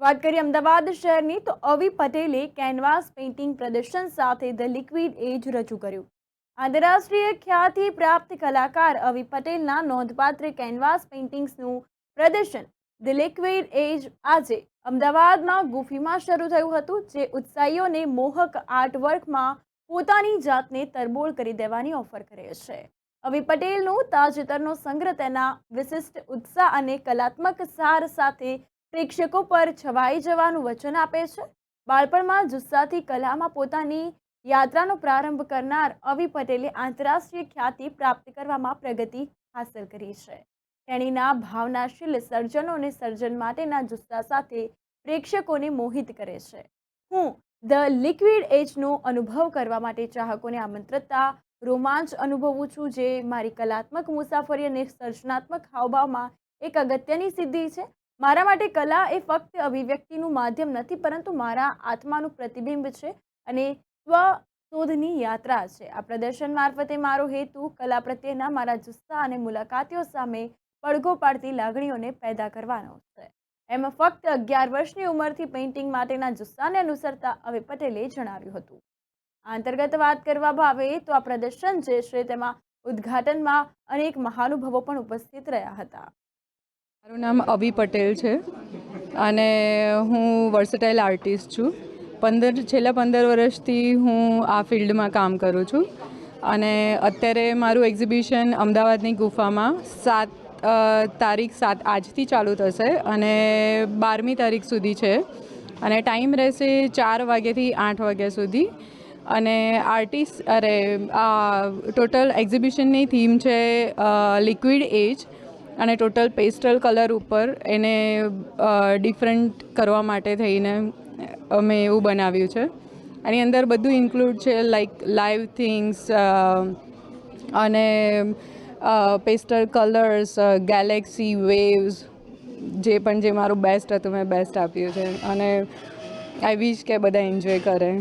વાત કરીએ અમદાવાદ શહેરની, તો અવી પટેલે કેનવાસ પેઇન્ટિંગ પ્રદર્શન સાથે ધ લિક્વિડ એજ રજૂ કર્યું. આંતરરાષ્ટ્રીય ખ્યાતિ પ્રાપ્ત કલાકાર અવી પટેલના નોંધપાત્ર કેનવાસ પેઇન્ટિંગ્સનું પ્રદર્શન ધ લિક્વિડ એજ આજે અમદાવાદમાં ગુફીમાં શરૂ થયું હતું, જે ઉત્સાહીઓને મોહક આર્ટવર્કમાં પોતાની જાતને તરબોળ કરી દેવાની ઓફર કરે છે. અવી પટેલનું તાજેતરનો સંગ્રહ તેના વિશિષ્ટ ઉત્સાહ અને કલાત્મક સાર સાથે પ્રેક્ષકો પર છવાઈ જવાનું વચન આપે છે. બાળપણમાં જુસ્સાથી કલામાં પોતાની યાત્રાનો પ્રારંભ કરનાર અવી પટેલે આંતરરાષ્ટ્રીય ખ્યાતિ પ્રાપ્ત કરવામાં પ્રગતિ હાંસલ કરી છે. તેણીના ભાવનાશીલ સર્જનો અને સર્જન માટેના જુસ્સા સાથે પ્રેક્ષકોને મોહિત કરે છે. હું ધ લિક્વિડ એજનો અનુભવ કરવા માટે ચાહકોને આમંત્રતા, રોમાંચ અનુભવું છું, જે મારી કલાત્મક મુસાફરી અને સર્જનાત્મક હાવભાવમાં એક અગત્યની સિદ્ધિ છે. મારા માટે કલા એ ફક્ત અભિવ્યક્તિનું માધ્યમ નથી, પરંતુ મારા આત્માનું પ્રતિબિંબ છે અને સ્વ શોધની યાત્રા છે. આ પ્રદર્શન મારફતે મારો હેતુ કલા પ્રત્યેના મારા જુસ્સા અને મુલાકાતીઓ સામે પડઘો પાડતી લાગણીઓને પેદા કરવાનો છે. એમ ફક્ત અગિયાર વર્ષની ઉંમરથી પેઇન્ટિંગ માટેના જુસ્સાને અનુસરતા હવે પટેલે જણાવ્યું હતું. અંતર્ગત વાત કરવા ભાવે તો આ પ્રદર્શન જે છે તેમાં ઉદ્ઘાટનમાં અનેક મહાનુભાવો પણ ઉપસ્થિત રહ્યા હતા. મારું નામ અભી પટેલ છે અને હું વર્સટાઇલ આર્ટિસ્ટ છું. પંદર, છેલ્લા પંદર વર્ષથી હું આ ફિલ્ડમાં કામ કરું છું. અને અત્યારે મારું એક્ઝિબિશન અમદાવાદની ગુફામાં સાત તારીખ સાત આજથી ચાલુ થશે અને બારમી તારીખ સુધી છે. અને ટાઈમ રહેશે ચાર વાગ્યાથી આઠ વાગ્યા સુધી. અને આર્ટિસ્ટ અરે, આ ટોટલ એક્ઝિબિશનની થીમ છે લિક્વિડ એજ અને ટોટલ પેસ્ટલ કલર ઉપર એને ડિફરન્ટ કરવા માટે થઈને અમે એવું બનાવ્યું છે. આની અંદર બધું ઇન્ક્લુડ છે લાઈક લાઈવ થિંગ્સ અને પેસ્ટલ કલર્સ ગેલેક્સી વેવ્સ જે પણ જે મારું બેસ્ટ હતું, મેં બેસ્ટ આપ્યું છે. અને આઈ વિશ કે બધા એન્જોય કરે.